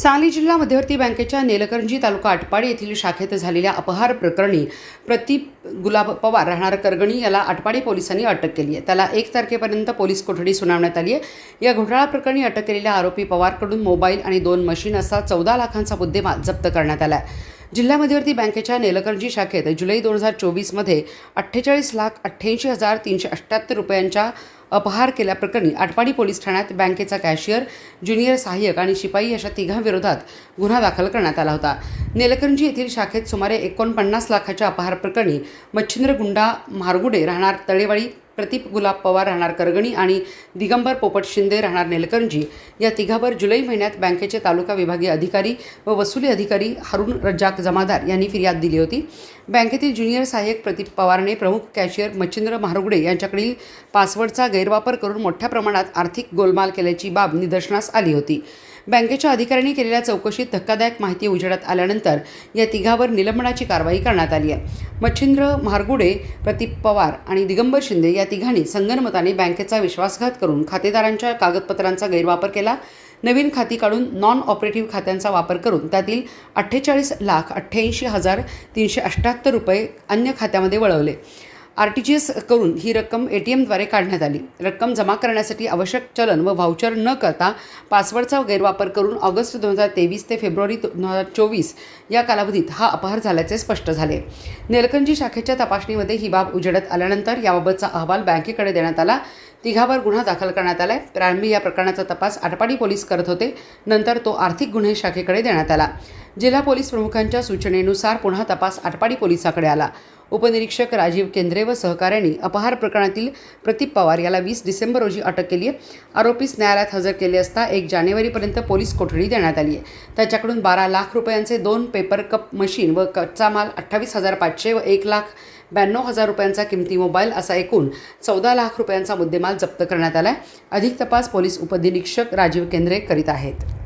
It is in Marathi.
सांगली जिल्हा मध्यवर्ती बँकेच्या नेलकरंजी तालुका आटपाडी येथील शाखेत झालेल्या अपहार प्रकरणी प्रतीप गुलाब पवार राहणार करगणी याला आटपाडी पोलिसांनी अटक केली आहे. त्याला एक तारखेपर्यंत पोलीस कोठडी सुनावण्यात आली आहे. या घोटाळा प्रकरणी अटक केलेल्या आरोपी पवारकडून मोबाईल आणि दोन मशीन असा चौदा लाखांचा मुद्देमाल जप्त करण्यात आला आहे. जिल्हा मध्यवर्ती बँकेच्या नेलकरंजी शाखेत जुलै दोन हजार चोवीसमध्ये अठ्ठेचाळीस लाख अठ्ठ्याऐंशी हजार तीनशे अठ्ठ्याहत्तर रुपयांच्या अपहार केल्याप्रकरणी आटपाडी पोलीस ठाण्यात बँकेचा कॅशियर ज्युनियर सहाय्यक आणि शिपाई अशा तिघांविरोधात गुन्हा दाखल करण्यात आला होता. नेलकंजी येथील शाखेत सुमारे एकोणपन्नास लाखाच्या अपहार प्रकरणी मच्छिंद्र गुंडा म्हारगुडे राहणार तळेवाडी प्रतीप गुलाब पवार राहणार करगणी आणि दिगंबर पोपट शिंदे राहणार नेलकंजी या तिघावर जुलै महिन्यात बँकेचे तालुका विभागीय अधिकारी व वसुली अधिकारी हारून रज्जाक जमादार यांनी फिर्याद दिली होती. बँकेतील ज्युनियर सहाय्यक प्रदीप पवारने प्रमुख कॅशियर मच्छिंद्र महारुगडे यांच्याकडील पासवर्डचा गैरवापर करून मोठ्या प्रमाणात आर्थिक गोलमाल केल्याची बाब निदर्शनास आली होती. बँकेच्या अधिकाऱ्यांनी केलेल्या चौकशीत धक्कादायक माहिती उजेडात आल्यानंतर या तिघावर निलंबनाची कारवाई करण्यात आली आहे. मच्छिंद्र म्हारगुडे प्रदीप पवार आणि दिगंबर शिंदे या तिघांनी संगनमताने बँकेचा विश्वासघात करून खातेदारांच्या कागदपत्रांचा गैरवापर केला. नवीन खाती काढून नॉन ऑपरेटिव्ह खात्यांचा वापर करून त्यातील अठ्ठेचाळीस लाख अठ्ठ्याऐंशी हजार तीनशे अठ्ठ्याहत्तर रुपये अन्य खात्यामध्ये वळवले. आर टी जी एस करून ही रक्कम ए टी एमद्वारे काढण्यात आली. रक्कम जमा करण्यासाठी आवश्यक चलन व व्हाउचर न करता पासवर्डचा गैरवापर करून ऑगस्ट दोन हजार तेवीस ते फेब्रुवारी दोन हजार चोवीस या कालावधीत हा अपहार झाल्याचे स्पष्ट झाले. नेलकंजी शाखेच्या तपासणीमध्ये ही बाब उजेडत आल्यानंतर याबाबतचा अहवाल बँकेकडे देण्यात आला. तिघावर गुन्हा दाखल करण्यात आलाय. प्रारंभी या प्रकरणाचा तपास आटपाडी पोलीस करत होते. नंतर तो आर्थिक गुन्हे शाखेकडे देण्यात आला. जिल्हा पोलीस प्रमुखांच्या सूचनेनुसार पुन्हा तपास आटपाडी पोलिसाकडे आला. उपनिरीक्षक राजीव केंद्रे व सहकाऱ्यांनी अपहार प्रकरणातील प्रतीप पवार याला वीस डिसेंबर रोजी अटक केली आहे. आरोपीस न्यायालयात हजर केले असता एक जानेवारीपर्यंत पोलीस कोठडी देण्यात आली आहे. त्याच्याकडून बारा लाख रुपयांचे दोन पेपर कप मशीन व कच्चा माल अठ्ठावीस हजार पाचशे व एक लाख ब्याण्णव हजार रुपयांचा किमती मोबाईल असा एकूण चौदा लाख रुपयांचा मुद्देमाल जप्त करण्यात आला आहे अधिक तपास पोलीस उपनिरीक्षक राजीव केंद्रे करीत आहेत.